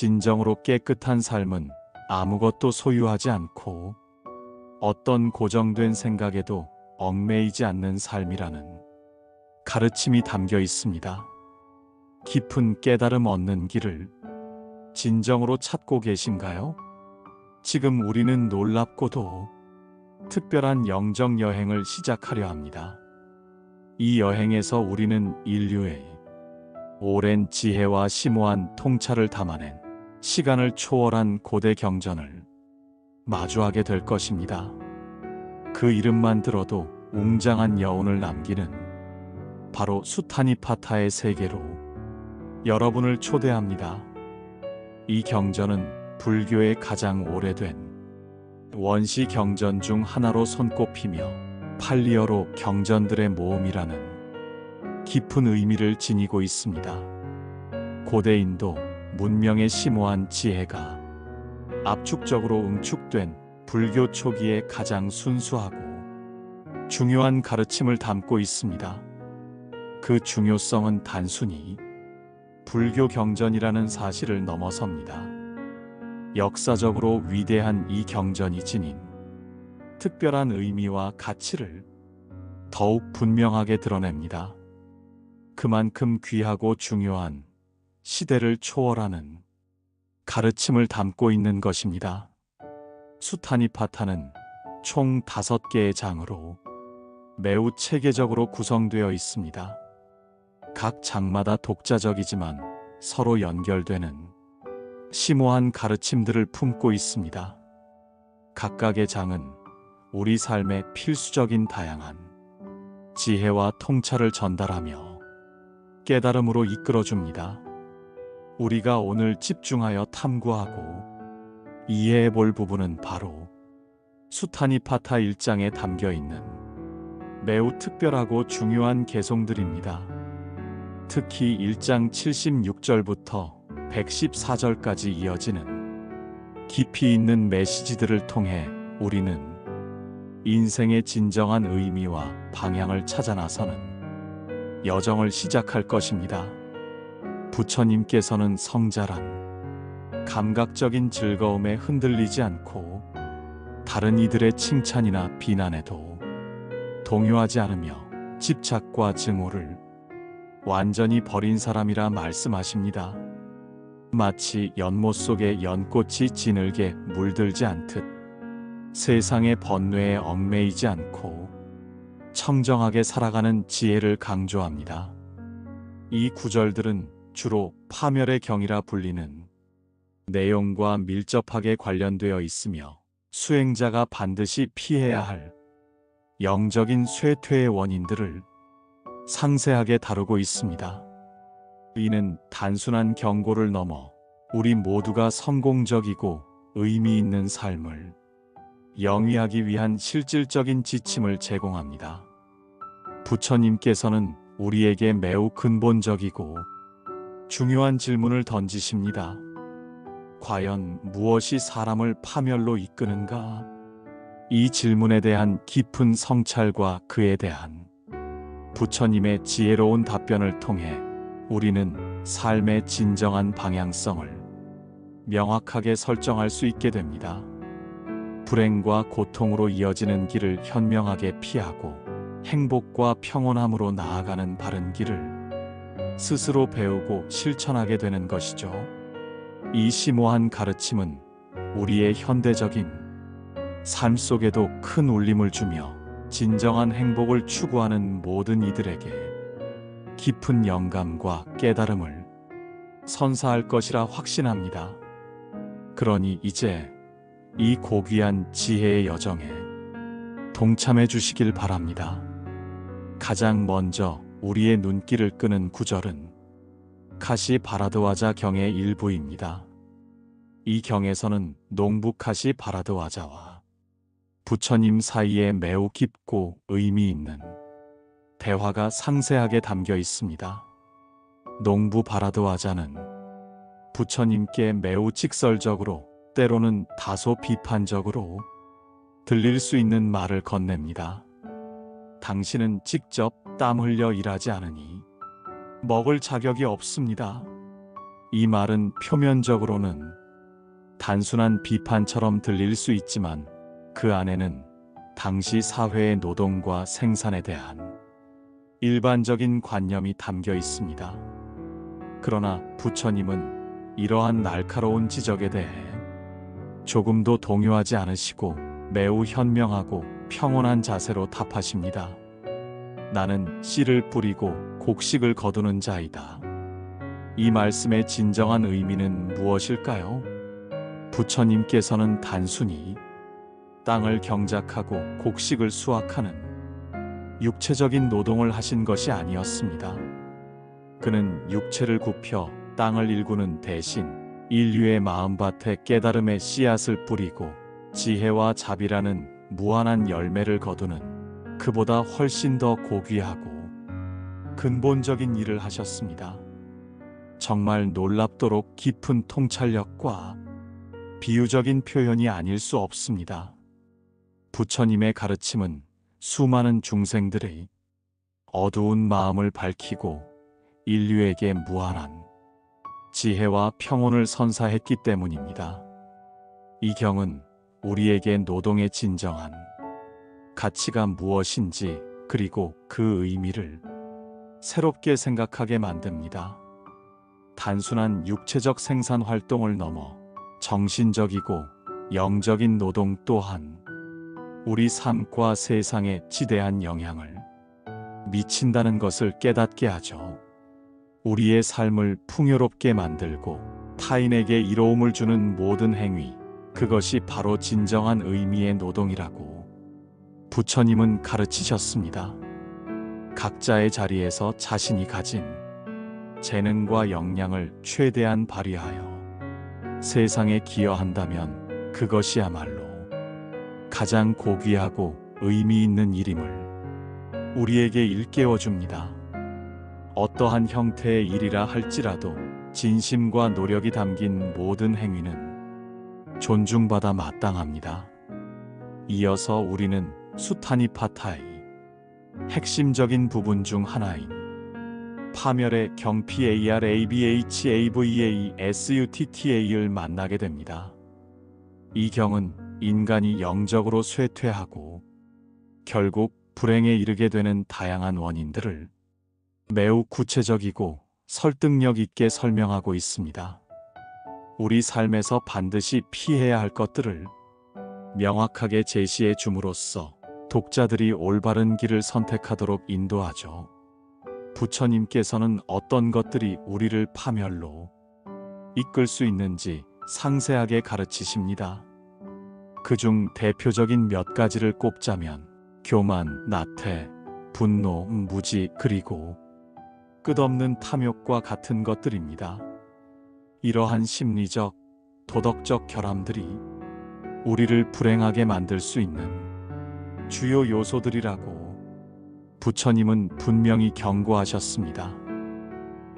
진정으로 깨끗한 삶은 아무것도 소유하지 않고 어떤 고정된 생각에도 얽매이지 않는 삶이라는 가르침이 담겨 있습니다. 깊은 깨달음 얻는 길을 진정으로 찾고 계신가요? 지금 우리는 놀랍고도 특별한 영적 여행을 시작하려 합니다. 이 여행에서 우리는 인류의 오랜 지혜와 심오한 통찰을 담아낸 시간을 초월한 고대 경전을 마주하게 될 것입니다. 그 이름만 들어도 웅장한 여운을 남기는 바로 수타니파타의 세계로 여러분을 초대합니다. 이 경전은 불교의 가장 오래된 원시 경전 중 하나로 손꼽히며 팔리어로 경전들의 모음이라는 깊은 의미를 지니고 있습니다. 고대 인도 문명의 심오한 지혜가 압축적으로 응축된 불교 초기의 가장 순수하고 중요한 가르침을 담고 있습니다. 그 중요성은 단순히 불교 경전이라는 사실을 넘어섭니다. 역사적으로 위대한 이 경전이 지닌 특별한 의미와 가치를 더욱 분명하게 드러냅니다. 그만큼 귀하고 중요한 시대를 초월하는 가르침을 담고 있는 것입니다. 수타니파타는 총 다섯 개의 장으로 매우 체계적으로 구성되어 있습니다. 각 장마다 독자적이지만 서로 연결되는 심오한 가르침들을 품고 있습니다. 각각의 장은 우리 삶의 필수적인 다양한 지혜와 통찰을 전달하며 깨달음으로 이끌어줍니다. 우리가 오늘 집중하여 탐구하고 이해해 볼 부분은 바로 수타니파타 1장에 담겨 있는 매우 특별하고 중요한 개송들입니다. 특히 1장 76절부터 114절까지 이어지는 깊이 있는 메시지들을 통해 우리는 인생의 진정한 의미와 방향을 찾아 나서는 여정을 시작할 것입니다. 부처님께서는 성자란 감각적인 즐거움에 흔들리지 않고 다른 이들의 칭찬이나 비난에도 동요하지 않으며 집착과 증오를 완전히 버린 사람이라 말씀하십니다. 마치 연못 속에 연꽃이 진흙에 물들지 않듯 세상의 번뇌에 얽매이지 않고 청정하게 살아가는 지혜를 강조합니다. 이 구절들은 주로 파멸의 경이라 불리는 내용과 밀접하게 관련되어 있으며 수행자가 반드시 피해야 할 영적인 쇠퇴의 원인들을 상세하게 다루고 있습니다. 이는 단순한 경고를 넘어 우리 모두가 성공적이고 의미 있는 삶을 영위하기 위한 실질적인 지침을 제공합니다. 부처님께서는 우리에게 매우 근본적이고 중요한 질문을 던지십니다. 과연 무엇이 사람을 파멸로 이끄는가? 이 질문에 대한 깊은 성찰과 그에 대한 부처님의 지혜로운 답변을 통해 우리는 삶의 진정한 방향성을 명확하게 설정할 수 있게 됩니다. 불행과 고통으로 이어지는 길을 현명하게 피하고 행복과 평온함으로 나아가는 바른 길을 스스로 배우고 실천하게 되는 것이죠. 이 심오한 가르침은 우리의 현대적인 삶 속에도 큰 울림을 주며 진정한 행복을 추구하는 모든 이들에게 깊은 영감과 깨달음을 선사할 것이라 확신합니다. 그러니 이제 이 고귀한 지혜의 여정에 동참해 주시길 바랍니다. 가장 먼저 우리의 눈길을 끄는 구절은 카시 바라드와자 경의 일부입니다. 이 경에서는 농부 카시 바라드와자와 부처님 사이에 매우 깊고 의미 있는 대화가 상세하게 담겨 있습니다. 농부 바라드와자는 부처님께 매우 직설적으로 때로는 다소 비판적으로 들릴 수 있는 말을 건넵니다. 당신은 직접 땀 흘려 일하지 않으니 먹을 자격이 없습니다. 이 말은 표면적으로는 단순한 비판처럼 들릴 수 있지만 그 안에는 당시 사회의 노동과 생산에 대한 일반적인 관념이 담겨 있습니다. 그러나 부처님은 이러한 날카로운 지적에 대해 조금도 동요하지 않으시고 매우 현명하고 평온한 자세로 답하십니다. 나는 씨를 뿌리고 곡식을 거두는 자이다. 이 말씀의 진정한 의미는 무엇일까요? 부처님께서는 단순히 땅을 경작하고 곡식을 수확하는 육체적인 노동을 하신 것이 아니었습니다. 그는 육체를 굽혀 땅을 일구는 대신 인류의 마음밭에 깨달음의 씨앗을 뿌리고 지혜와 자비라는 무한한 열매를 거두는 그보다 훨씬 더 고귀하고 근본적인 일을 하셨습니다. 정말 놀랍도록 깊은 통찰력과 비유적인 표현이 아닐 수 없습니다. 부처님의 가르침은 수많은 중생들의 어두운 마음을 밝히고 인류에게 무한한 지혜와 평온을 선사했기 때문입니다. 이 경은 우리에게 노동의 진정한 가치가 무엇인지 그리고 그 의미를 새롭게 생각하게 만듭니다. 단순한 육체적 생산 활동을 넘어 정신적이고 영적인 노동 또한 우리 삶과 세상에 지대한 영향을 미친다는 것을 깨닫게 하죠. 우리의 삶을 풍요롭게 만들고 타인에게 이로움을 주는 모든 행위, 그것이 바로 진정한 의미의 노동이라고 부처님은 가르치셨습니다. 각자의 자리에서 자신이 가진 재능과 역량을 최대한 발휘하여 세상에 기여한다면 그것이야말로 가장 고귀하고 의미 있는 일임을 우리에게 일깨워 줍니다. 어떠한 형태의 일이라 할지라도 진심과 노력이 담긴 모든 행위는 존중받아 마땅합니다. 이어서 우리는 수타니파타의 핵심적인 부분 중 하나인 파멸의 경피 ARABHAVA SUTTA를 만나게 됩니다. 이 경은 인간이 영적으로 쇠퇴하고 결국 불행에 이르게 되는 다양한 원인들을 매우 구체적이고 설득력 있게 설명하고 있습니다. 우리 삶에서 반드시 피해야 할 것들을 명확하게 제시해 줌으로써 독자들이 올바른 길을 선택하도록 인도하죠. 부처님께서는 어떤 것들이 우리를 파멸로 이끌 수 있는지 상세하게 가르치십니다. 그중 대표적인 몇 가지를 꼽자면 교만, 나태, 분노, 무지, 그리고 끝없는 탐욕과 같은 것들입니다. 이러한 심리적, 도덕적 결함들이 우리를 불행하게 만들 수 있는 주요 요소들이라고 부처님은 분명히 경고하셨습니다.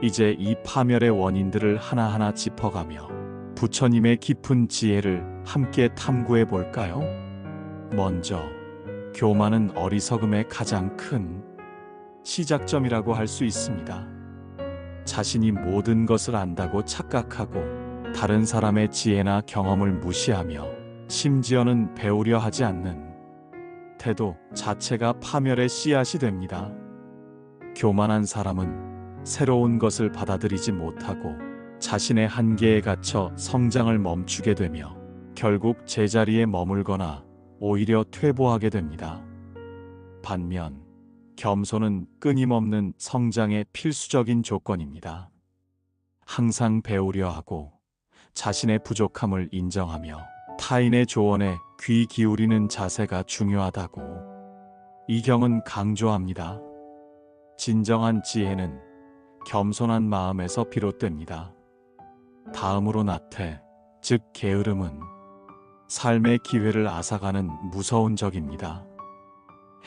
이제 이 파멸의 원인들을 하나하나 짚어가며 부처님의 깊은 지혜를 함께 탐구해 볼까요? 먼저, 교만은 어리석음의 가장 큰 시작점이라고 할 수 있습니다. 자신이 모든 것을 안다고 착각하고 다른 사람의 지혜나 경험을 무시하며 심지어는 배우려 하지 않는 태도 자체가 파멸의 씨앗이 됩니다. 교만한 사람은 새로운 것을 받아들이지 못하고 자신의 한계에 갇혀 성장을 멈추게 되며 결국 제자리에 머물거나 오히려 퇴보하게 됩니다. 반면 겸손은 끊임없는 성장의 필수적인 조건입니다. 항상 배우려 하고 자신의 부족함을 인정하며 타인의 조언에 귀 기울이는 자세가 중요하다고 이경은 강조합니다. 진정한 지혜는 겸손한 마음에서 비롯됩니다. 다음으로 나태, 즉 게으름은 삶의 기회를 앗아가는 무서운 적입니다.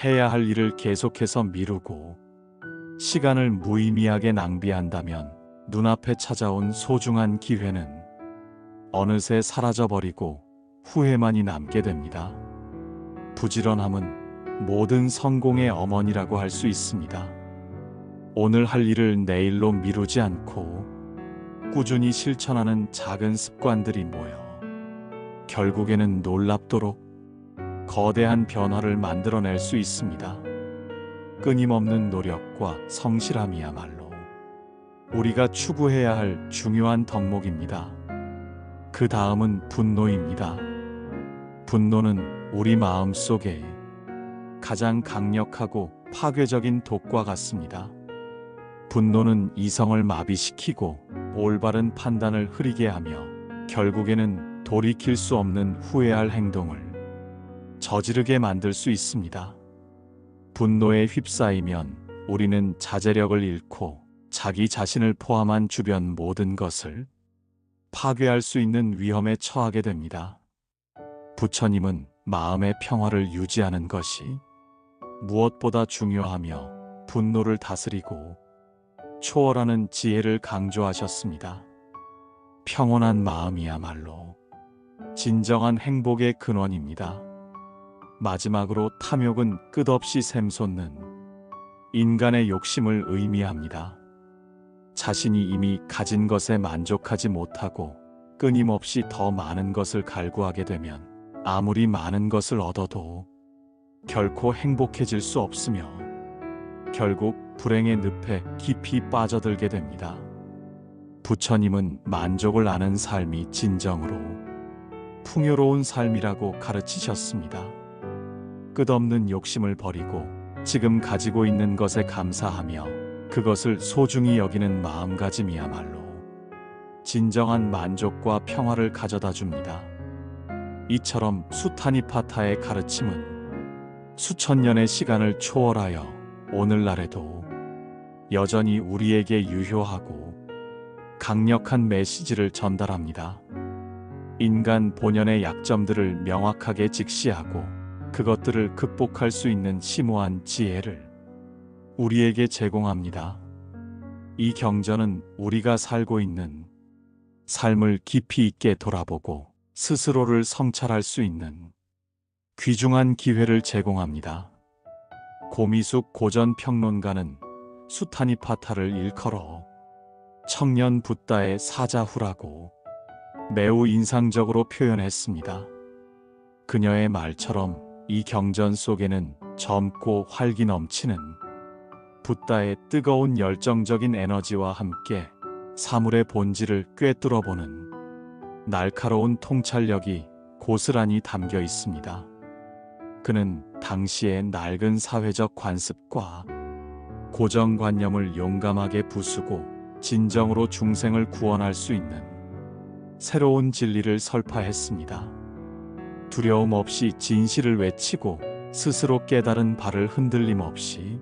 해야 할 일을 계속해서 미루고 시간을 무의미하게 낭비한다면 눈앞에 찾아온 소중한 기회는 어느새 사라져버리고 후회만이 남게 됩니다. 부지런함은 모든 성공의 어머니라고 할 수 있습니다. 오늘 할 일을 내일로 미루지 않고 꾸준히 실천하는 작은 습관들이 모여 결국에는 놀랍도록 거대한 변화를 만들어낼 수 있습니다. 끊임없는 노력과 성실함이야말로 우리가 추구해야 할 중요한 덕목입니다. 그 다음은 분노입니다. 분노는 우리 마음 속에 가장 강력하고 파괴적인 독과 같습니다. 분노는 이성을 마비시키고 올바른 판단을 흐리게 하며 결국에는 돌이킬 수 없는 후회할 행동을 저지르게 만들 수 있습니다. 분노에 휩싸이면 우리는 자제력을 잃고 자기 자신을 포함한 주변 모든 것을 파괴할 수 있는 위험에 처하게 됩니다. 부처님은 마음의 평화를 유지하는 것이 무엇보다 중요하며 분노를 다스리고 초월하는 지혜를 강조하셨습니다. 평온한 마음이야말로 진정한 행복의 근원입니다. 마지막으로 탐욕은 끝없이 샘솟는 인간의 욕심을 의미합니다. 자신이 이미 가진 것에 만족하지 못하고 끊임없이 더 많은 것을 갈구하게 되면 아무리 많은 것을 얻어도 결코 행복해질 수 없으며 결국 불행의 늪에 깊이 빠져들게 됩니다. 부처님은 만족을 아는 삶이 진정으로 풍요로운 삶이라고 가르치셨습니다. 끝없는 욕심을 버리고 지금 가지고 있는 것에 감사하며 그것을 소중히 여기는 마음가짐이야말로 진정한 만족과 평화를 가져다 줍니다. 이처럼 수타니파타의 가르침은 수천 년의 시간을 초월하여 오늘날에도 여전히 우리에게 유효하고 강력한 메시지를 전달합니다. 인간 본연의 약점들을 명확하게 직시하고 그것들을 극복할 수 있는 심오한 지혜를 우리에게 제공합니다. 이 경전은 우리가 살고 있는 삶을 깊이 있게 돌아보고 스스로를 성찰할 수 있는 귀중한 기회를 제공합니다. 고미숙 고전 평론가는 수타니파타를 일컬어 청년 붓다의 사자후라고 매우 인상적으로 표현했습니다. 그녀의 말처럼 이 경전 속에는 젊고 활기 넘치는 붓다의 뜨거운 열정적인 에너지와 함께 사물의 본질을 꿰뚫어 보는 날카로운 통찰력이 고스란히 담겨 있습니다. 그는 당시의 낡은 사회적 관습과 고정관념을 용감하게 부수고 진정으로 중생을 구원할 수 있는 새로운 진리를 설파했습니다. 두려움 없이 진실을 외치고 스스로 깨달은 바를 흔들림 없이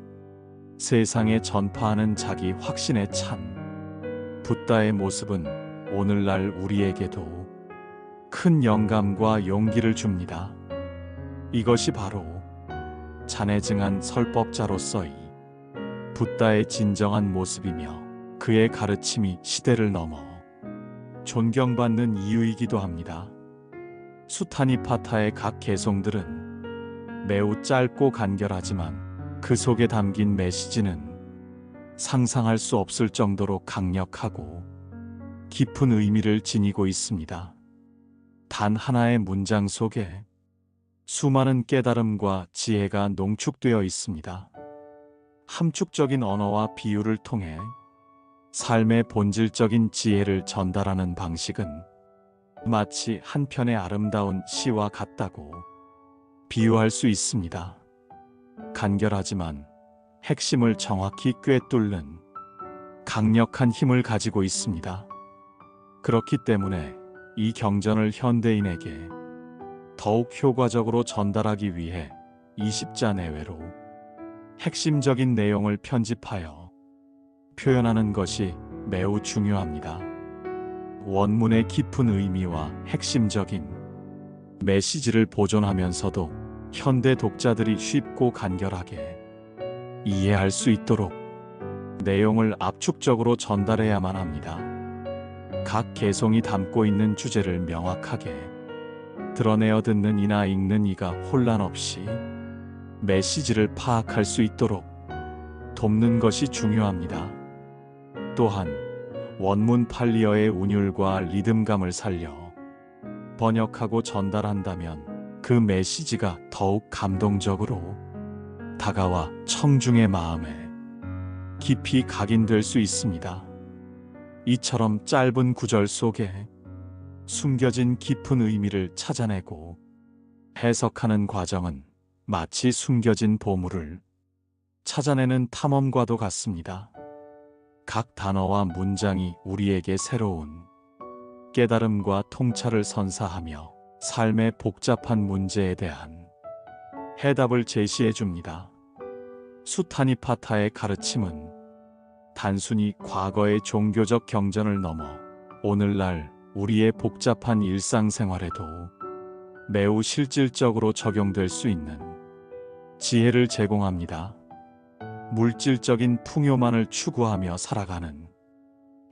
세상에 전파하는 자기 확신에 찬 붓다의 모습은 오늘날 우리에게도 큰 영감과 용기를 줍니다. 이것이 바로 잔해증한 설법자로서의 붓다의 진정한 모습이며 그의 가르침이 시대를 넘어 존경받는 이유이기도 합니다. 수타니파타의 각 개송들은 매우 짧고 간결하지만 그 속에 담긴 메시지는 상상할 수 없을 정도로 강력하고 깊은 의미를 지니고 있습니다. 단 하나의 문장 속에 수많은 깨달음과 지혜가 농축되어 있습니다. 함축적인 언어와 비유를 통해 삶의 본질적인 지혜를 전달하는 방식은 마치 한 편의 아름다운 시와 같다고 비유할 수 있습니다. 간결하지만 핵심을 정확히 꿰뚫는 강력한 힘을 가지고 있습니다. 그렇기 때문에 이 경전을 현대인에게 더욱 효과적으로 전달하기 위해 20자 내외로 핵심적인 내용을 편집하여 표현하는 것이 매우 중요합니다. 원문의 깊은 의미와 핵심적인 메시지를 보존하면서도 현대 독자들이 쉽고 간결하게 이해할 수 있도록 내용을 압축적으로 전달해야만 합니다. 각 개성이 담고 있는 주제를 명확하게 드러내어 듣는 이나 읽는 이가 혼란 없이 메시지를 파악할 수 있도록 돕는 것이 중요합니다. 또한 원문 팔리어의 운율과 리듬감을 살려 번역하고 전달한다면 그 메시지가 더욱 감동적으로 다가와 청중의 마음에 깊이 각인될 수 있습니다. 이처럼 짧은 구절 속에 숨겨진 깊은 의미를 찾아내고 해석하는 과정은 마치 숨겨진 보물을 찾아내는 탐험과도 같습니다. 각 단어와 문장이 우리에게 새로운 깨달음과 통찰을 선사하며 삶의 복잡한 문제에 대한 해답을 제시해 줍니다. 수타니 파타의 가르침은 단순히 과거의 종교적 경전을 넘어 오늘날 우리의 복잡한 일상생활에도 매우 실질적으로 적용될 수 있는 지혜를 제공합니다. 물질적인 풍요만을 추구하며 살아가는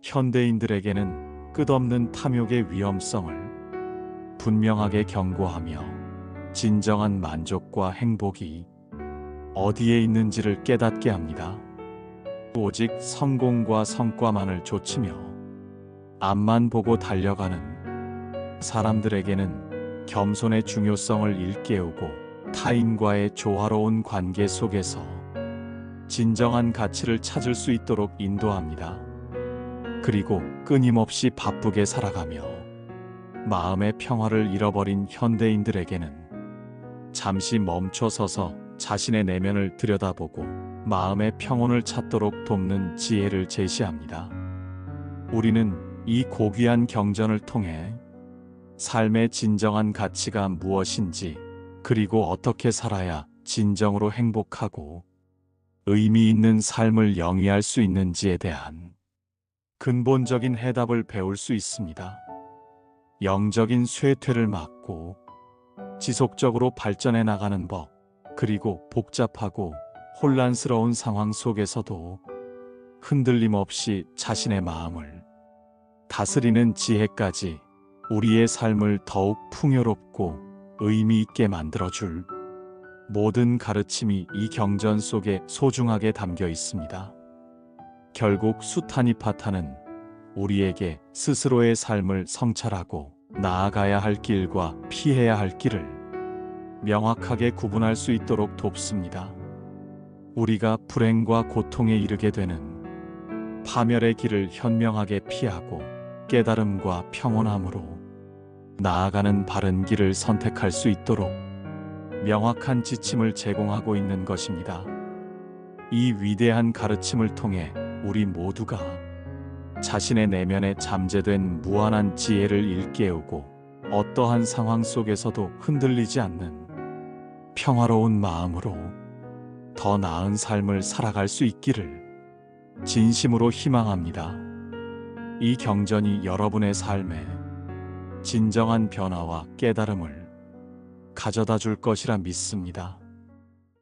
현대인들에게는 끝없는 탐욕의 위험성을 분명하게 경고하며 진정한 만족과 행복이 어디에 있는지를 깨닫게 합니다. 오직 성공과 성과만을 좇으며 앞만 보고 달려가는 사람들에게는 겸손의 중요성을 일깨우고 타인과의 조화로운 관계 속에서 진정한 가치를 찾을 수 있도록 인도합니다. 그리고 끊임없이 바쁘게 살아가며 마음의 평화를 잃어버린 현대인들에게는 잠시 멈춰 서서 자신의 내면을 들여다보고 마음의 평온을 찾도록 돕는 지혜를 제시합니다. 우리는 이 고귀한 경전을 통해 삶의 진정한 가치가 무엇인지 그리고 어떻게 살아야 진정으로 행복하고 의미 있는 삶을 영위할 수 있는지에 대한 근본적인 해답을 배울 수 있습니다. 영적인 쇠퇴를 막고 지속적으로 발전해 나가는 법, 그리고 복잡하고 혼란스러운 상황 속에서도 흔들림 없이 자신의 마음을 다스리는 지혜까지 우리의 삶을 더욱 풍요롭고 의미 있게 만들어줄 모든 가르침이 이 경전 속에 소중하게 담겨 있습니다. 결국 수타니파타는 우리에게 스스로의 삶을 성찰하고 나아가야 할 길과 피해야 할 길을 명확하게 구분할 수 있도록 돕습니다. 우리가 불행과 고통에 이르게 되는 파멸의 길을 현명하게 피하고 깨달음과 평온함으로 나아가는 바른 길을 선택할 수 있도록 명확한 지침을 제공하고 있는 것입니다. 이 위대한 가르침을 통해 우리 모두가 자신의 내면에 잠재된 무한한 지혜를 일깨우고 어떠한 상황 속에서도 흔들리지 않는 평화로운 마음으로 더 나은 삶을 살아갈 수 있기를 진심으로 희망합니다. 이 경전이 여러분의 삶에 진정한 변화와 깨달음을 가져다 줄 것이라 믿습니다.